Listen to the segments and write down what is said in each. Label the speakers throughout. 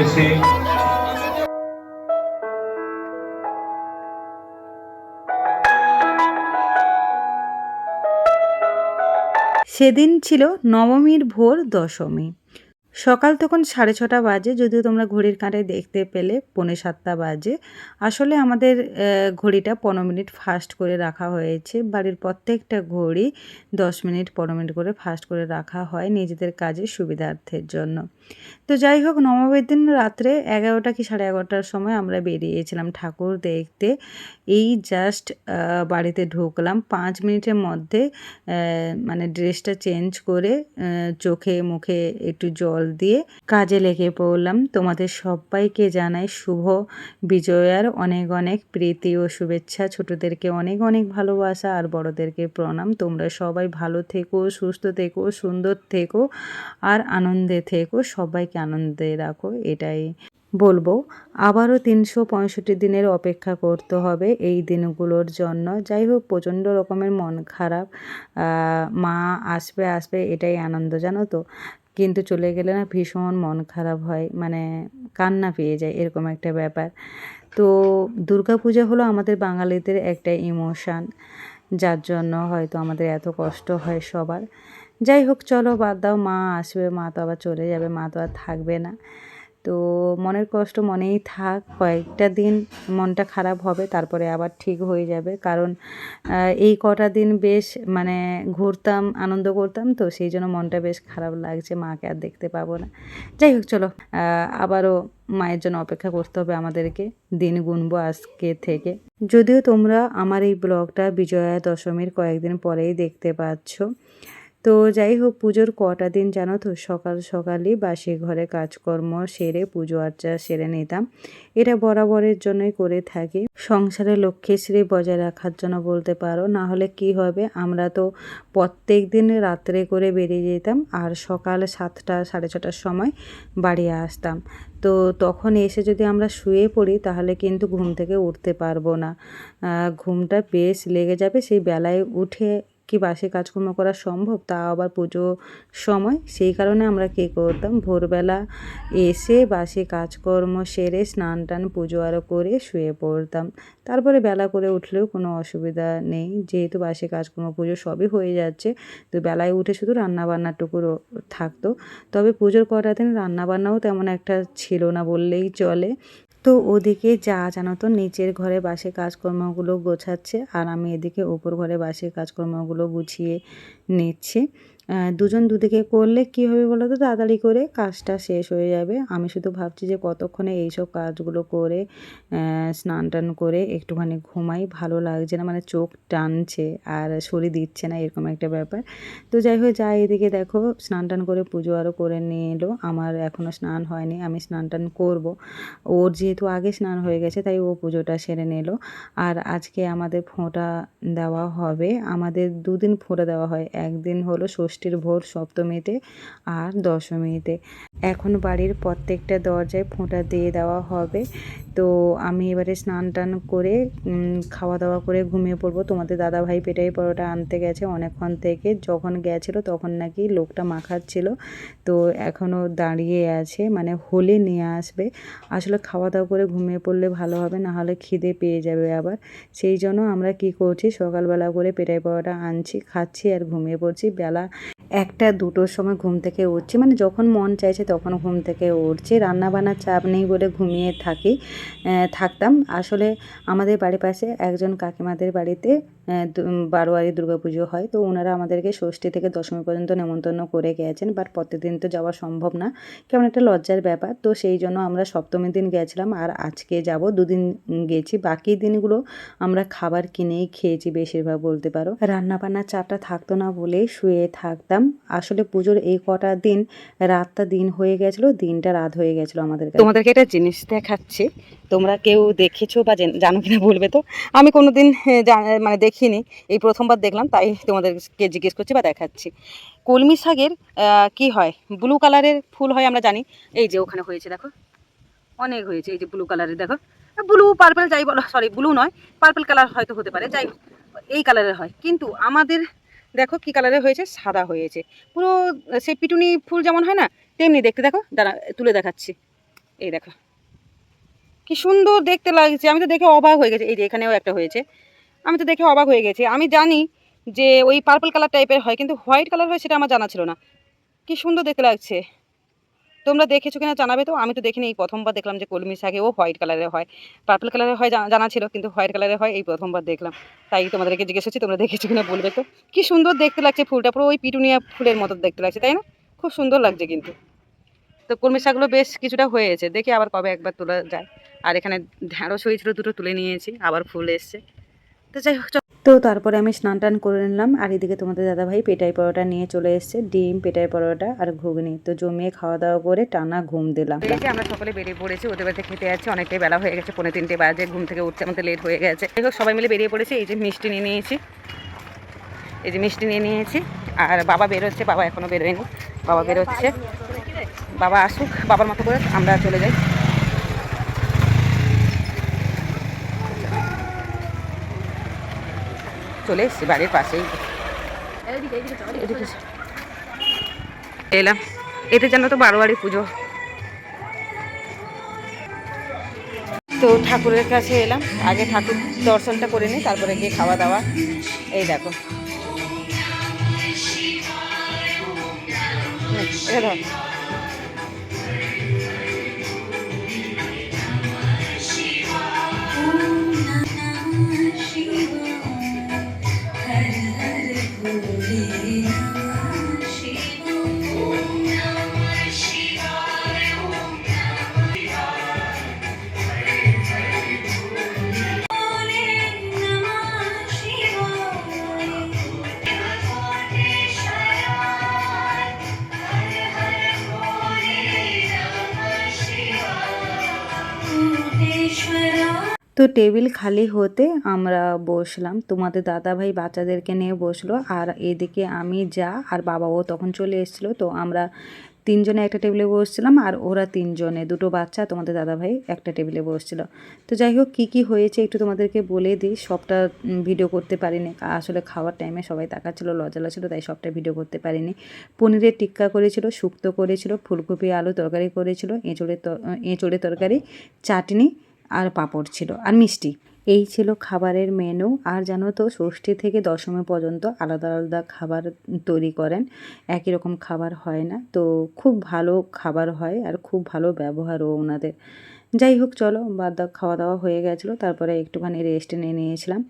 Speaker 1: এসে
Speaker 2: সেদিন ছিল নবমীর ভোর দশমী। সকাল তখন সাড়ে ছটা বাজে, যদিও তোমরা ঘড়ির কাঁটায় দেখতে পেলে, পৌনে সাতটা বাজে। আসলে আমাদের ঘড়িটা পনেরো মিনিট ফাস্ট করে রাখা হয়েছে। বাড়ির প্রত্যেকটা ঘড়ি দশ মিনিট, পনেরো মিনিট করে ফাস্ট করে রাখা হয় নিজেদের কাজের সুবিধার্থের জন্য। তো যাই হোক, নবমীর দিন রাত্রে এগারোটা কি সাড়ে এগারোটার সময় আমরা বেরিয়েছিলাম ঠাকুর দেখতে। এই জাস্ট বাড়িতে ঢুকলাম। পাঁচ মিনিটের মধ্যে মানে ড্রেসটা চেঞ্জ করে চোখে, মুখে একটু জল দিয়ে কাজে লেগে পড়লাম। তোমাদের সবাইকে জানাই শুভ বিজয়ার অনেক অনেক প্রীতি ও শুভেচ্ছা। ছোটদেরকে অনেক অনেক ভালোবাসা আর বড়দেরকে প্রণাম। তোমরা সবাই ভালো থেকো, সুস্থ থেকো, সুন্দর থেকো আর আনন্দে থেকো। সবাইকে আনন্দে রাখো, এটাই বলব। আবারও তিনশো পঁয়ষট্টি দিনের অপেক্ষা করতে হবে এই দিনগুলোর জন্য। যাই হোক, প্রচণ্ড রকমের মন খারাপ মা আসবে আসবে, এটাই আনন্দ, জানো তো? কিন্তু চলে গেলে না ভীষণ মন খারাপ হয় মানে কান্না পেয়ে যায় এরকম একটা ব্যাপার। তো দুর্গাপূজা হলো আমাদের বাঙালিদের একটা ইমোশান, যার জন্য হয়তো আমাদের এত কষ্ট হয় সবার। যাই হোক, চলো বাদ দাও, মা আসবে, মা তো আবার চলে যাবে, মা তো আর থাকবে না। তো মনের কষ্ট মনেই থাক, কয়েকটা দিন মনটা খারাপ হবে, তারপরে আবার ঠিক হয়ে যাবে। কারণ এই কটা দিন বেশ মানে ঘুরতাম, আনন্দ করতাম, তো সেই জন্য মনটা বেশ খারাপ লাগছে, মাকে আর দেখতে পাবো না। যাই হোক, চলো আবারও মায়ের জন্য অপেক্ষা করতে হবে আমাদেরকে, দিন গুনবো আজকে থেকে। যদিও তোমরা আমার এই ব্লগটা বিজয়া দশমীর কয়েকদিন পরেই দেখতে পাচ্ছ তো যাই হোক, পুজোর কটা দিন জানো তো? সকাল সকালই বাসি ঘরে কাজকর্ম সেরে পুজো আর্চা সেরে নিতাম। এটা বরাবরের জন্যই করে থাকি। সংসারে লক্ষ্মীশ্রী বজায় রাখার জন্য বলতে পারো, না হলে কি হবে? আমরা তো প্রত্যেক দিন রাত্রে করে বেরিয়ে যেতাম আর সকাল সাতটা, সাড়ে ছটার সময় বাড়ি আসতাম। তো তখন এসে যদি আমরা শুয়ে পড়ি, তাহলে কিন্তু ঘুম থেকে উঠতে পারব না। ঘুমটা বেশ লেগে যাবে। সেই বেলায় উঠে কি বাসে কাজকর্ম করা সম্ভব তা আবার পুজো সময়। সেই কারণে আমরা কী করতাম, ভোরবেলা এসে বাসে কাজকর্ম সেরে স্নান টান, পুজো আরও করে শুয়ে পড়তাম। তারপরে বেলা করে উঠলেও কোনো অসুবিধা নেই। যেহেতু বাসে কাজকর্ম, পুজো সবই হয়ে যাচ্ছে, তো বেলায় উঠে শুধু রান্নাবান্নাটুকু থাকতো। তবে পুজোর কটা দিন রান্নাবান্নাও তেমন একটা ছিল না বললেই চলে। তো ওদিকে যা জানো তো, নিচের ঘরে বাসে কাজকর্মগুলো গোছাচ্ছে আর আমি এদিকে ওপর ঘরে বাসে কাজকর্মগুলো গুছিয়ে নিচ্ছি। দুজন দুদিকে করলে কী হবে বলো তো? তাড়াতাড়ি করে কাজটা শেষ হয়ে যাবে। আমি শুধু ভাবছি যে কতক্ষণে এইসব কাজগুলো করে স্নান টান করে একটুখানি ঘুমাই। ভালো লাগছে না মানে চোখ টানছে আর শরীর দিচ্ছে না, এরকম একটা ব্যাপার। তো যাই হোক যাই এদিকে দেখো, স্নান টান করে পুজো আরও করে নিয়ে এলো। আমার এখনও স্নান হয়নি, আমি স্নান টান করব। ওর যেহেতু আগে স্নান হয়ে গেছে, তাই ও পুজোটা সেরে নিল। আর আজকে আমাদের ফোঁটা দেওয়া হবে। আমাদের দুদিন ফোঁটা দেওয়া হয়। একদিন হলো ষষ্ঠীর ভোর সপ্তমীতে আর দশমীতে। এখন বাড়ির প্রত্যেকটা দরজায় ফোঁটা দিয়ে দেওয়া হবে। তো আমি এবারে স্নান টান করে খাওয়া দাওয়া করে ঘুমিয়ে পড়ব। তোমাদের দাদা ভাই পেটাই পরোটা আনতে গেছে অনেকক্ষণ থেকে। যখন গেছিল তখন নাকি লোকটা মাখাচ্ছিল। তো এখনও দাঁড়িয়ে আছে মানে হলে নিয়ে আসবে। আসলে খাওয়া দাওয়া করে ঘুমিয়ে পড়লে ভালো হবে, না হলে খিদে পেয়ে যাবে আবার। সেই জন্য আমরা কি করছি, সকালবেলা করে পেটাই পরোটা আনছি, খাচ্ছি আর ঘুমিয়ে পড়ছি। বেলা একটা, দুটোর সময় ঘুম থেকে উঠছি। মানে যখন মন চাইছে তখন ঘুম থেকে উঠছি। রান্না বান্নার চাপ নেই বলে ঘুমিয়ে থাকি থাকতাম। আসলে আমাদের বাড়ির পাশে একজন কাকিমাদের বাড়িতে বারোয়ারি দুর্গাপুজো হয়। তো ওনারা আমাদেরকে ষষ্ঠী থেকে দশমী পর্যন্ত নেমন্তন্ন করে গেছেন বাট প্রতিদিন তো যাওয়া সম্ভব না। কেমন একটা লজ্জার ব্যাপার। তো সেই জন্য আমরা সপ্তমীর দিন গেছিলাম আর আজকে যাব, দুদিন গেছি। বাকি দিনগুলো আমরা খাবার কিনেই খেয়েছি বেশিরভাগ বলতে পারো। রান্না বান্নার চাপটা থাকতো না বলেই শুয়ে থাকতাম আসলে পুজোর এই কটা দিন রাতটা দিন হয়ে গেছিল দিনটা রাত হয়ে গেছিল আমাদের
Speaker 3: তোমাদেরকে একটা জিনিস দেখাচ্ছি। তোমরা কেউ দেখেছ বা জেন- কিনা বলবে তো? আমি কোনোদিন আহ, জা- মানে দেখিনি। এই প্রথমবার দেখলাম তাই তোমাদেরকে জিজ্ঞেস করছি বা দেখাচ্ছি। কলমি শাকের কি হয়? ব্লু কালারের ফুল হয় আমরা জানি। এই যে ওখানে হয়েছে দেখো। অনেক হয়েছে এই যে ব্লু কালারের দেখো। ব্লু পার্পল যাই বলো সরি ব্লু নয় পার্পল কালার হয়তো হতে পারে যাই এই কালারের হয়। কিন্তু আমাদের দেখো কি কালারে হয়েছে? সাদা হয়েছে। পুরো সেই পিটুনি ফুল যেমন হয় না, তেমনি দেখতে দেখো। দাঁড়া, তুলে দেখাচ্ছি। এই দেখো। কি সুন্দর দেখতে লাগছে। আমি তো দেখে অবাক হয়ে গেছি। এই যে এখানেও একটা হয়েছে। আমি তো দেখে অবাক হয়ে গেছি। আমি জানি যে ওই পার্পল কালার টাইপের হয়, কিন্তু হোয়াইট কালার হয় সেটা আমার জানা ছিল না। কি সুন্দর দেখতে লাগছে। তোমরা দেখেছ কিনা জানাবে তো? আমি তো দেখিনি। এই প্রথমবার দেখলাম যে কলমি শাকে ও হোয়াইট কালারের হয়। পার্পল কালারের হয় জানা- ছিল, কিন্তু হোয়াইট কালারের হয়, এই প্রথমবার দেখলাম। তাই তোমাদেরকে জিজ্ঞেস করছি, তোমরা দেখেছ কিনা বলবে তো? কি সুন্দর দেখতে লাগছে ফুলটা, পুরো ওই পিটুনিয়া ফুলের মতো দেখতে লাগছে, তাই না? খুব সুন্দর লাগছে কিন্তু। তো কলমি শাকগুলো বেশ কিছুটা হয়েছে। দেখি আবার কবে একবার তোলা যায়। আর এখানে ঢ্যাঁড়স হয়েছিল দুটো তুলে নিয়েছি, আবার ফুল এসছে। তো যাই হোক
Speaker 2: তো তারপরে আমি স্নান টান করে নিলাম আর এদিকে তোমাদের দাদাভাই পেটাই পরোটা নিয়ে চলে এসছে ডিম পেটাই পরোটা আর ঘুগনি। তো জমিয়ে খাওয়া দাওয়া করে টানা ঘুম দিলাম।
Speaker 3: এই যে আমরা সকলে বেরিয়ে পড়েছি ওদের বাড়িতে খেতে যাচ্ছি অনেকটাই বেলা হয়ে গেছে পনেরো তিনটে বাজে ঘুম থেকে উঠতে আমাদের লেট হয়ে গেছে। হোক সবাই মিলে বেরিয়ে পড়েছি এই যে মিষ্টি নিয়ে নিয়েছি। এই যে মিষ্টি নিয়ে নিয়েছি আর বাবা বেরোচ্ছে বাবা এখনও বেরোয়নি বাবা বেরোচ্ছে। বাবা আসুক বাবার মতো করে আমরা চলে যাই। চলে এসছি বাড়ির পাশেই। এলাম। এতে যেন তো বারোয়ারি পুজো। তো ঠাকুরের কাছে এলাম। আগে ঠাকুর দর্শনটা করে নিই তারপরে গিয়ে খাওয়া দাওয়া। এই দেখো। নে,
Speaker 2: তো টেবিল খালি হতে আমরা বসলাম। তোমাদের দাদাভাই বাচ্চাদেরকে নিয়ে বসল। আর এদিকে আমি, যা আর বাবাও তখন চলে এসেছিল। তো আমরা তিনজনে একটা টেবিলে বসছিলাম আর ওরা তিনজনে, দুটো বাচ্চা, তোমাদের দাদাভাই একটা টেবিলে বসছিল। তো যাই হোক, কী কী হয়েছে একটু তোমাদেরকে বলে দিই। সবটা ভিডিও করতে পারিনি। আসলে খাওয়ার টাইমে সবাই তাকাচ্ছিলো লজালা ছিল, তাই সবটা ভিডিও করতে পারিনি। পনিরের টিক্কা করেছিল, শুক্তো করেছিল, ফুলকপি, আলু তরকারি করেছিল, এঁচড়ের এঁচড়ের তরকারি, চাটনি আর পাঁপড় ছিল আর মিষ্টি। এই ছিল খাবারের মেনু। আর জানো তো, ষষ্ঠী থেকে দশমী পর্যন্ত আলাদা আলাদা খাবার তৈরি করেন। একই রকম খাবার হয় না। তো খুব ভালো খাবার হয় আর খুব ভালো ব্যবহারও ওনাদের। যাই হোক, চলো, বাদ খাওয়া দাওয়া হয়ে গেছিল। তারপরে একটুখানি রেস্ট নিয়ে নিয়েছিলাম।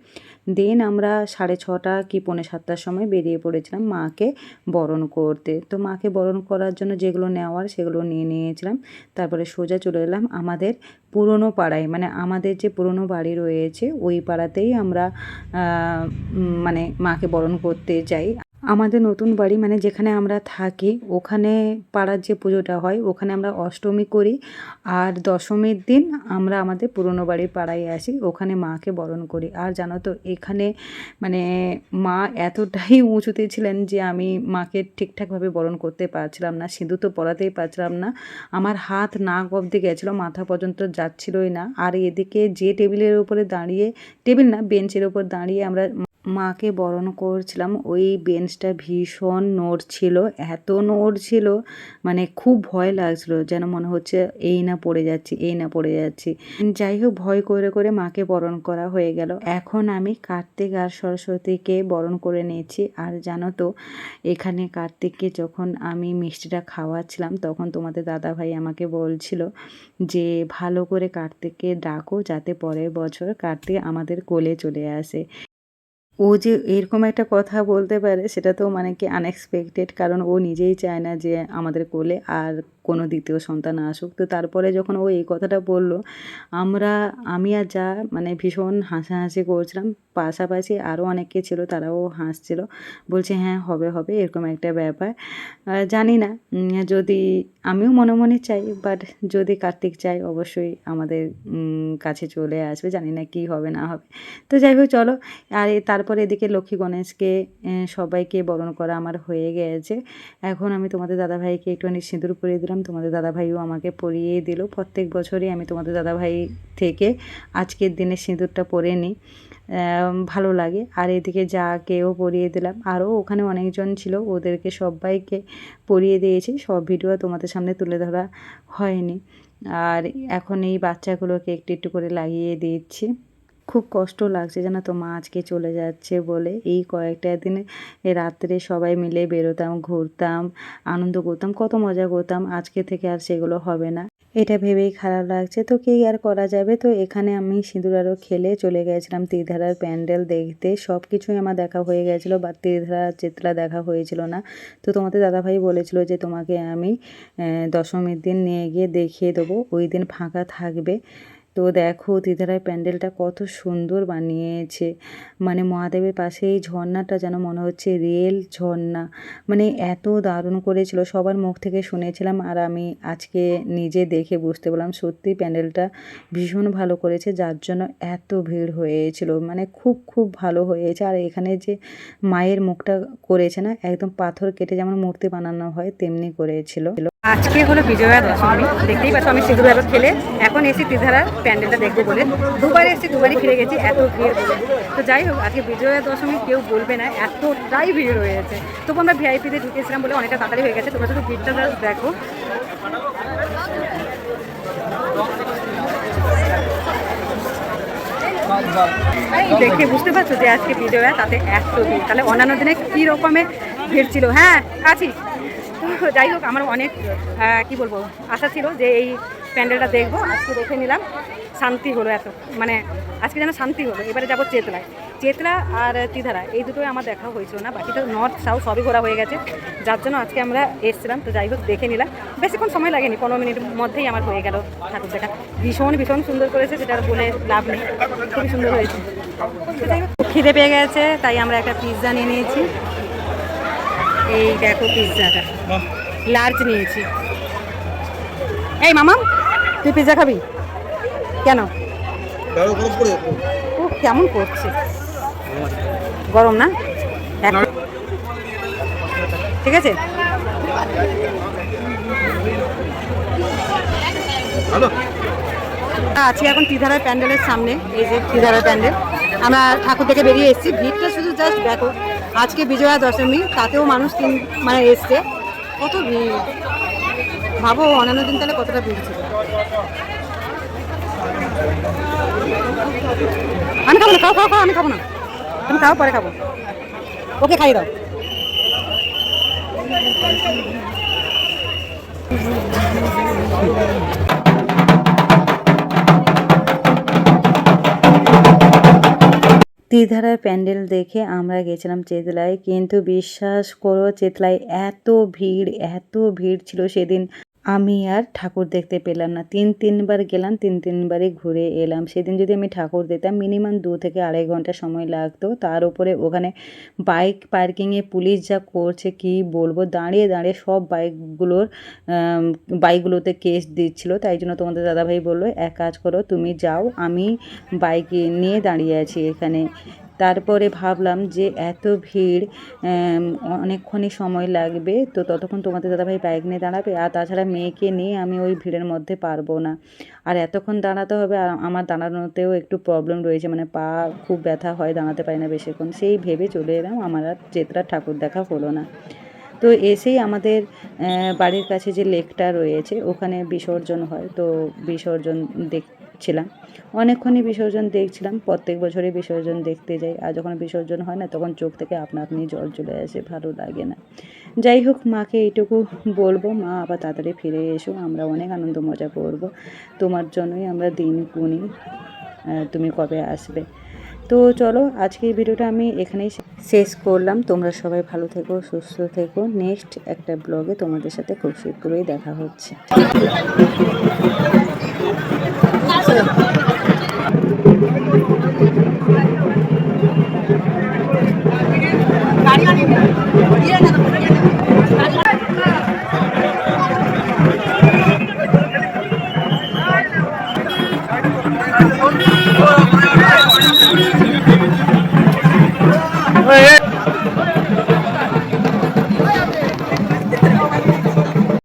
Speaker 2: দেন আমরা সাড়ে ছটা কি পৌনে সাতটার সময় বেরিয়ে পড়েছিলাম মাকে বরণ করতে। তো মাকে বরণ করার জন্য যেগুলো নেওয়ার সেগুলো নিয়ে নিয়েছিলাম। তারপরে সোজা চলে এলাম আমাদের পুরনো পাড়ায় মানে আমাদের যে পুরনো বাড়ি রয়েছে, ওই পাড়াতেই আমরা মানে মাকে বরণ করতে যাই। আমাদের নতুন বাড়ি মানে যেখানে আমরা থাকি, ওখানে পাড়ার যে পুজোটা হয়, ওখানে আমরা অষ্টমী করি আর দশমীর দিন আমরা আমাদের পুরনো বাড়ির পাড়ায় আসি, ওখানে মাকে বরণ করি। আর জানো তো, এখানে মানে মা এতটাই উঁচুতে ছিলেন যে আমি মাকে ঠিকঠাকভাবে বরণ করতে পারছিলাম না, সিঁদুর তো পরাতেই পারছিলাম না। আমার হাত নাক অবধি গেছিল, মাথা পর্যন্ত যাচ্ছিলই না। আর এদিকে যে টেবিলের উপরে দাঁড়িয়ে, টেবিল না, বেঞ্চের উপর দাঁড়িয়ে আমরা মাকে বরণ করছিলাম, ওই বেঞ্চটা ভীষণ নড়ছিল এত নড়ছিল মানে খুব ভয় লাগছিল, যেন মনে হচ্ছে এই না পড়ে যাচ্ছি, এই না পড়ে যাচ্ছি। যাই হোক, ভয় করে করে মাকে বরণ করা হয়ে গেল। এখন আমি কার্তিক আর সরস্বতীকে বরণ করে নিয়েছি, আর জানো তো, এখানে কার্তিককে যখন আমি মিষ্টিটা খাওয়াচ্ছিলাম, তখন তোমাদের দাদাভাই আমাকে বলছিল যে, ভালো করে কার্তিককে ডাকো, যাতে পরের বছর কার্তিক আমাদের কোলে চলে আসে। ও যে এরকম একটা কথা বলতে পারে, সেটা তো মানে কি আনএক্সপেক্টেড কারণ ও নিজেই চায় না যে আমাদের কোলে আর কোনো দ্বিতীয় সন্তান আসুক। তো তারপরে যখন ও এই কথাটা বলল, আমরা, আমি আর যা মানে ভীষণ হাসাহাসি করছিলাম। পাশাপাশি আরও অনেকে ছিল, তারাও হাসছিল। বলছে হ্যাঁ হবে হবে, এরকম একটা ব্যাপার। জানি না। যদি, আমিও মনে মনে চাই বাট যদি কার্তিক চাই অবশ্যই আমাদের কাছে চলে আসবে। জানি না কি হবে, না হবে। তো যাই হোক, চলো। আর তারপরে এদিকে লক্ষ্মী গণেশকে সবাইকে বরণ করা আমার হয়ে গেছে। এখন আমি তোমাদের দাদাভাইকে একটুখানি সিঁদুর পরিয়ে দিলাম। তোমাদের দাদাভাইও আমাকে পরিয়ে দিল। প্রত্যেক বছরই আমি তোমাদের দাদাভাই থেকে আজকের দিনে সিঁদুরটা পরে নিই। ভালো লাগে। আর এদিকে যাকেও পরিয়ে দিলাম। আরও ওখানে অনেকজন ছিল, ওদেরকে সবাইকে পরিয়ে দিয়েছি। সব ভিডিও তোমাদের সামনে তুলে ধরা হয়নি। আর এখন এই বাচ্চাগুলোকে একটু একটু করে লাগিয়ে দিচ্ছি। খুব কষ্ট লাগছে জানো তো, মা আজকে চলে যাচ্ছে বলে। এই কয়েকটা দিনে রাত্রে সবাই মিলে বেরোতাম, ঘুরতাম, আনন্দ করতাম, কত মজা করতাম। আজকে থেকে আর সেগুলো হবে না। এটা ভেবেই খারাপ লাগছে। তো কী আর করা যাবে? তো এখানে আমি সিঁদুর আরও খেলে চলে গেছিলাম। তীরধারার প্যান্ডেল দেখতে। সব কিছুই আমার দেখা হয়ে গেছিল, বা তীরধারা চিত্রা দেখা হয়েছিল না। তো তোমাদের দাদাভাই বলেছিল যে, তোমাকে আমি দশমীর দিন নিয়ে গিয়ে দেখিয়ে দেবো। ওই দিন ফাঁকা থাকবে। তো দেখো তিধারার প্যান্ডেলটা কত সুন্দর বানিয়েছে। মানে মহাদেবের পাশে এই ঝর্ণাটা যেন মনে হচ্ছে রিয়েল ঝর্ণা। মানে এত দারুণ করেছিল, সবার মুখ থেকে শুনেছিলাম আর আমি আজকে নিজে দেখে বুঝতে পারলাম সত্যি প্যান্ডেলটা ভীষণ ভালো করেছে, যার জন্য এত ভিড় হয়েছিল। মানে খুব খুব ভালো হয়েছে। আর এখানে যে মায়ের মুখটা করেছে না, একদম পাথর কেটে যেমন মূর্তি বানানো হয়, তেমনি করেছিল।
Speaker 3: আজকে হলো বিজয়া দশমী। দেখতেই পাচ্ছ আমি সিঁদুর আরও খেলে এখন এসে ত্রিধারার প্যান্ডেলটা দেখব বলে। দুবার এসেছি দুবারই ফিরে গেছি, এত ভিড়। তো যাই হোক, আজকে বিজয়া দশমী কেউ বলবে না, এতটাই ভিড় হয়েছে তবু আমরা ভিআইপিতে ঢুকেছিলাম বলে অনেকটা তাড়াতাড়ি হয়ে গেছে। তোমরা শুধু ভিড়টা দেখো। দেখে বুঝতে পারছ যে আজকে বিজয়া তাতে এত ভিড়। তাহলে অন্যান্য দিনে কী রকমের ভিড় ছিল? হ্যাঁ আছি। তো যাই হোক, আমার অনেক কি বলব, আশা ছিল যে এই প্যান্ডেলটা দেখব। আজকে দেখে নিলাম, শান্তি হলো এত মানে আজকে যেন শান্তি হলো। এবারে যাব চেতলায়। চেতলা আর তিধারা, এই দুটোই আমার দেখা হয়েছিল না, বাকিটা নর্থ সাউথ সবই ঘোরা হয়ে গেছে। যার জন্য আজকে আমরা এসেছিলাম, তো যাই হোক, দেখে নিলাম। বেশিক্ষণ সময় লাগেনি, পনেরো মিনিটের মধ্যেই আমার হয়ে গেল ঠাকুর দেখা। ভীষণ ভীষণ সুন্দর করেছে সেটা বলে লাভ নেই। খুবই সুন্দর হয়েছে। তো হোক, খিদে পেয়ে গেছে, তাই আমরা একটা পিৎজা নিয়ে নিয়েছি। এই দেখো পিৎজাটা। লার্জ নিয়েছি। এই মামা তুই পিৎজা খাবি? কেন? ও কেমন করছে গরম না? ঠিক আছে? আছি এখন ত্রিধারার প্যান্ডেলের সামনে এই যে ত্রিধারার প্যান্ডেল। আমরা ঠাকুর থেকে বেরিয়ে এসেছি। ভিড়টা শুধু জাস্ট দেখো, আজকে বিজয়া দশমী, তাতেও মানুষ তিন মানে এসছে। কত ভিড়। ভাবো অন্যান্য দিন তাহলে কতটা ভিড় ছিল। আমি খাব না, খাও খাও খাও, আমি খাব না। তুমি খাও, পরে খাব। ওকে, খাইয়ে দাও।
Speaker 2: তীরধারার প্যান্ডেল দেখে আমরা গেছিলাম চেতলায়। কিন্তু বিশ্বাস করো, চেতলায় এত ভিড় এত ভিড় ছিল সেদিন। আমি আর ঠাকুর দেখতে পেলাম না। তিন, তিনবার গেলাম, তিন, তিনবারই ঘুরে এলাম। সেদিন যদি আমি ঠাকুর দেখতাম মিনিমাম দু থেকে আড়াই ঘণ্টা সময় লাগতো। তার উপরে ওখানে বাইক পার্কিংয়ে পুলিশ যা করছে, কি বলব? দাঁড়িয়ে দাঁড়িয়ে সব বাইকগুলোর বাইকগুলোতে কেস দিচ্ছিল। তাই জন্য তোমাদের দাদাভাই বলল, এক কাজ করো, তুমি যাও, আমি বাইক নিয়ে দাঁড়িয়ে আছি এখানে। তারপরে ভাবলাম যে এত ভিড় অনেকক্ষণই সময় লাগবে, তো ততক্ষণ তোমাদের দাদাভাই বাইক নিয়ে দাঁড়াবে। আর তাছাড়া মেয়েকে নিয়ে আমি ওই ভিড়ের মধ্যে পারব না। আর এতক্ষণ দাঁড়াতে হবে, আর আমার দাঁড়ানোতেও একটু প্রবলেম রয়েছে। মানে পা খুব ব্যথা হয়, দাঁড়াতে পারি না বেশিক্ষণ। সেই ভেবে চলে এলাম, আমার আর চেতরা ঠাকুর দেখা হলো না। তো এসেই আমাদের বাড়ির কাছে যে লেকটা রয়েছে, ওখানে বিসর্জন হয়। তো বিসর্জন দেখছিলাম অনেকক্ষণই বিসর্জন দেখছিলাম, প্রত্যেক বছরই বিসর্জন দেখতে যাই। আর যখন বিসর্জন হয় না, তখন চোখ থেকে আপনা আপনি জল চলে আসে, ভালো লাগে না। যাই হোক, মাকে এইটুকু বলব, মা আবার তাড়াতাড়ি ফিরে এসো, আমরা অনেক আনন্দ মজা করব। তোমার জন্যই আমরা দিন গুনি তুমি কবে আসবে? তো চলো আজকে এই ভিডিওটা আমি এখানেই শেষ করলাম। তোমরা সবাই ভালো থেকো, সুস্থ থেকো। নেক্সট একটা ব্লগে তোমাদের সাথে খুব শীঘ্রই দেখা হচ্ছে।